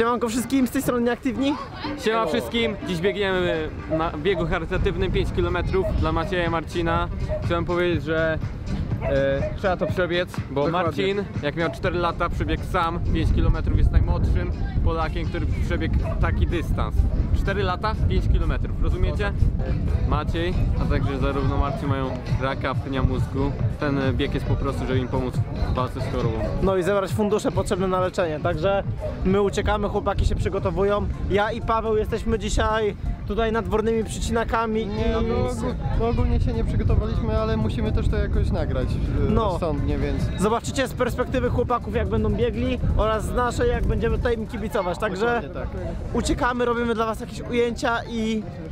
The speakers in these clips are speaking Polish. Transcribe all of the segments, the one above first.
Siemanko wszystkim, z tej strony nieaktywni. Siema wszystkim, dziś biegniemy na biegu charytatywnym 5 km dla Macieja i Marcina. Chciałem powiedzieć, że e, trzeba to przebiec, bo Dokładnie. Marcin jak miał 4 lata przebiegł sam 5 km, jest najmłodszym Polakiem, który przebiegł taki dystans. 4 lata, 5 km, rozumiecie? Maciej, a także zarówno Marcin mają raka pnia mózgu. Ten bieg jest po prostu, żeby im pomóc w walce z chorobą. No i zebrać fundusze potrzebne na leczenie. Także my uciekamy, chłopaki się przygotowują. Ja i Paweł jesteśmy dzisiaj tutaj nad dwornymi przycinakami Nie, i... no, ogó- no ogólnie się nie przygotowaliśmy, ale musimy też to jakoś nagrać e, No. rozsądnie, więc Zobaczycie z perspektywy chłopaków jak będą biegli oraz z naszej jak będziemy tutaj im kibicować. Także tak. uciekamy, robimy dla was jakieś ujęcia i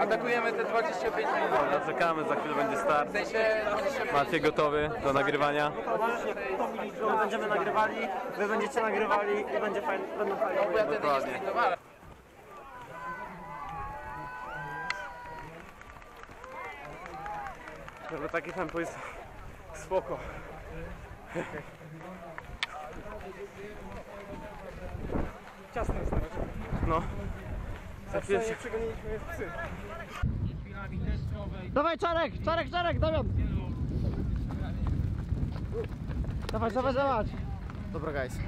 Atakujemy te 25 minut. Dobra, czekamy, za chwilę będzie start. W sensie 25 Maciej gotowy do nagrywania. My będziemy nagrywali, wy będziecie nagrywali i będzie fajnie, będą fajne minut, ja wtedy nie Dokładnie. Dobra, taki tempo jest spoko. Ciasno jest nawet. No. Za się... przegoniliśmy psy. Dawaj Czarek, Czarek, Czarek, Damian! Dawaj, dawaj, dawaj! Dobra guys,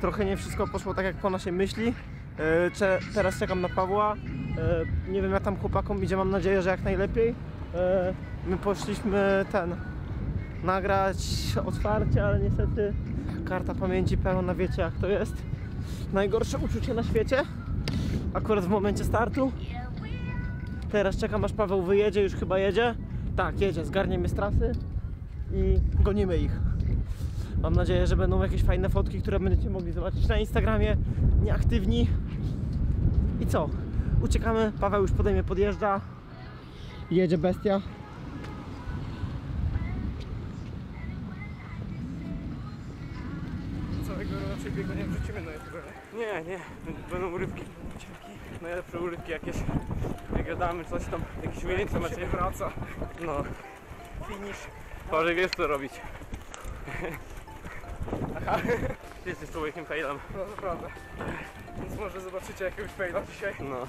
trochę nie wszystko poszło tak jak po naszej myśli. E, cze, teraz czekam na Pawła. E, nie wiem jak tam chłopakom idzie, mam nadzieję, że jak najlepiej. E, my poszliśmy ten nagrać otwarcie, ale niestety karta pamięci pełna, wiecie jak to jest. Najgorsze uczucie na świecie akurat w momencie startu. Teraz czekam aż Paweł wyjedzie, już chyba jedzie. Tak, jedzie, zgarnie mnie z trasy i gonimy ich. Mam nadzieję, że będą jakieś fajne fotki, które będziecie mogli zobaczyć na Instagramie. Nieaktywni. I co? Uciekamy, Paweł już pode mnie podjeżdża. Jedzie bestia. Raczej biegu nie wrzucimy na YouTube. Nie, nie, będą urywki. Najlepsze urywki jakieś. Jak gadamy coś tam, jakieś ujęcia macie. wraca. No. Finish. Może wiesz co robić. Aha. Ty jesteś człowiekiem failem. No naprawdę. Więc może zobaczycie jakiegoś faila dzisiaj. No.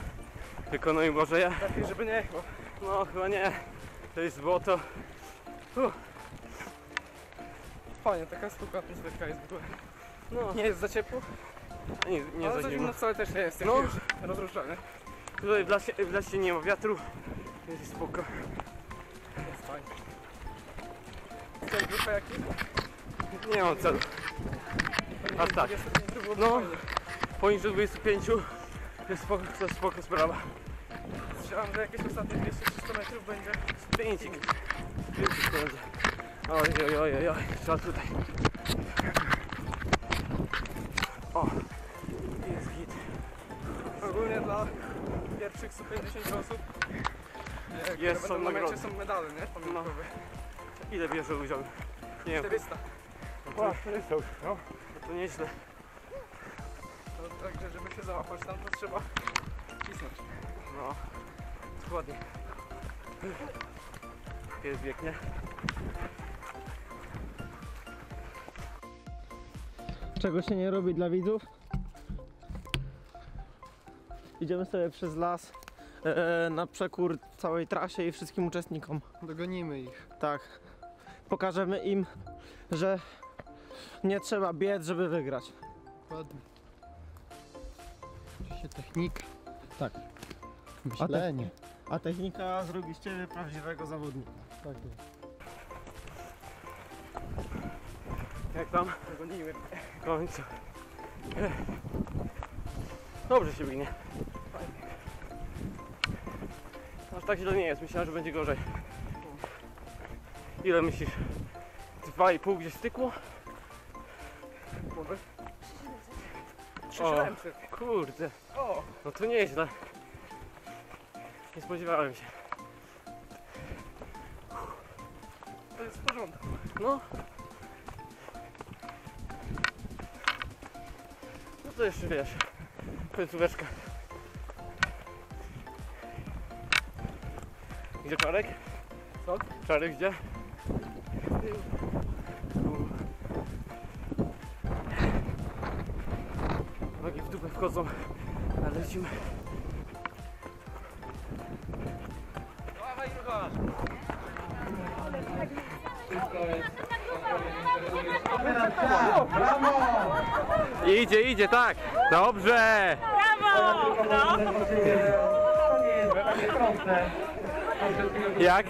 Wykonuj może ja. Lepiej, żeby nie bo No chyba nie. To jest złoto. Fajnie, taka spokojna atmosferka jest w ogóle. No, Nie jest za ciepło, nie, nie ale za zimno. zimno wcale też nie jest. No. No. Już rozruszany. Tutaj w lesie, w lesie nie ma wiatru. Jest spoko. Jest fajnie. Cel grupy jaki? Nie mam celu. A tak. 25 było No. Poniżej 25 jest spoko, to spoko sprawa. Myślałem, że jakieś ostatnie 200-300 metrów będzie. Pięcik. Pięcik to będzie. Oj, oj, oj, oj, oj. Trzeba tutaj. O. Jest hit. Ogólnie dla pierwszych 150 osób. e, Jest, są na mecie, nagrody. są medale, nie? Pamiątkowe. Ile bierze udział? Nie wiem. 400. O, 400 już. No. To nieźle. To, także żeby się załapać tam, to trzeba cisnąć. No. Dokładnie. Jest biegnie. Czego się nie robi dla widzów? Idziemy sobie przez las e, na przekór całej trasie i wszystkim uczestnikom. dogonimy ich. Tak. Pokażemy im, że nie trzeba biec, żeby wygrać. Dokładnie. Oczywiście technika, Tak. myślenie. A technika zrobi z ciebie prawdziwego zawodnika. Tak jest. Jak tam? Gonimy. Końcu. Dobrze się biegnie. Aż tak źle nie jest. Myślałem, że będzie gorzej. Ile myślisz? Dwa i pół gdzieś stykło? Przyszedłem się. Kurde, O, no to nieźle. Nie spodziewałem się. to jest w porządku. No. To jeszcze wiesz. Końcóweczka. Gdzie Czarek? Co? Czarek gdzie? Nogi w dupę wchodzą, ale lecimy. Dawaj, Rucha. Idzie, idzie, tak. Dobrze. Jak?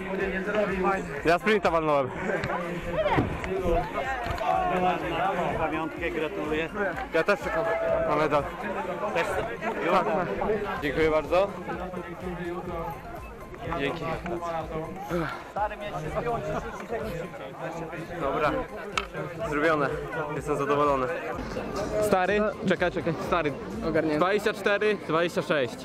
Ja sprinta walnąłem. Pamiątkę gratuluję. Ja też czekam na medal. Tak. Dziękuję bardzo. Dzięki. Dobra. Zrobione. Jestem zadowolony. Stary? Czekaj, czekaj. Stary. Ogarnięty. 24, 26.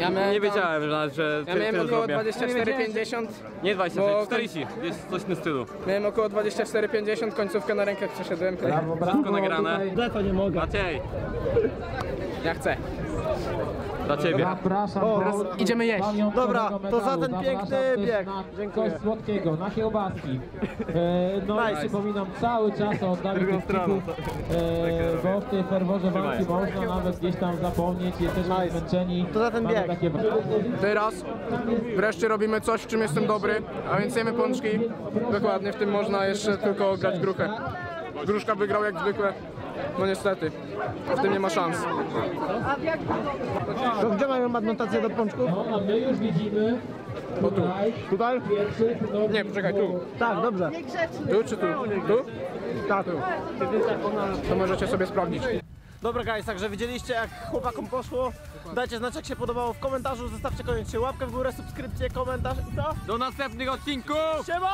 Ja miałem Nie tam- wiedziałem, że, że Ja ty, miałem ty około zrobię. 24,50. Nie 26, bo- 40. Jest coś w tym stylu. Miałem około 24,50, końcówkę na rękach przeszedłem. Wszystko nagrane. Maciej, Ja chcę. Dla ciebie. Teraz idziemy jeść. Dobra, to za ten piękny bieg. Dziękuję. Coś słodkiego na kiełbaski. E, no Nice. i przypominam cały czas o oddaniu tych e, bo w tej ferworze walki można nawet gdzieś tam zapomnieć, jesteśmy Nice. zmęczeni. To za ten bieg. Takie... Teraz wreszcie robimy coś, w czym jestem dobry, a więc jemy pączki. Dokładnie, w tym można jeszcze tylko grać gruchę. Gruszka wygrał jak zwykle. No niestety, w tym nie ma szans. To gdzie mamy adnotację do pączków? No, a my już widzimy tutaj, Tutaj? pierwszy nowy Nie, poczekaj, tu. Tak, dobrze. Tu czy tu? Tu? Tak, tu. To możecie sobie sprawdzić. Dobra guys, także widzieliście jak chłopakom poszło. Dajcie znać jak się podobało w komentarzu, zostawcie koniecznie łapkę w górę, subskrypcję, komentarz i co? Do następnych odcinków! Siema!